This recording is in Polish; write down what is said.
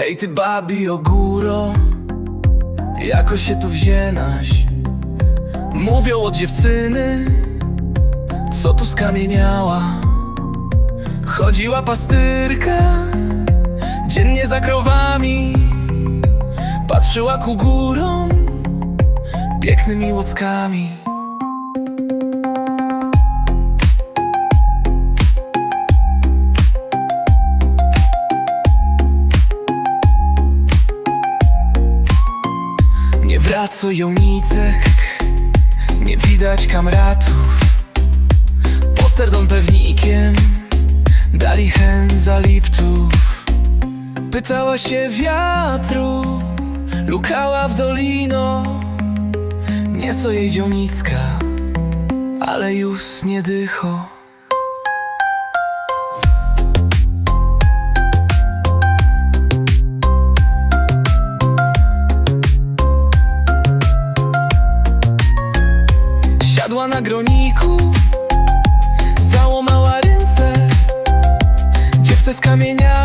Hej ty babi ogóro Jako się tu wzięłaś? Mówią od dziewczyny Co tu skamieniała. Chodziła pastyrka Dziennie za krowami Patrzyła ku górom Pięknymi łockami Nie wraca Jonicek Nie widać kamratów. Posterdon pewnikiem. Dali hen za liptów. Pytała się wiatru. Lukała w dolino. Nie so jej dzionicka Ale już nie dycho Na groniku Załamała ręce. Dziewczę z kamienia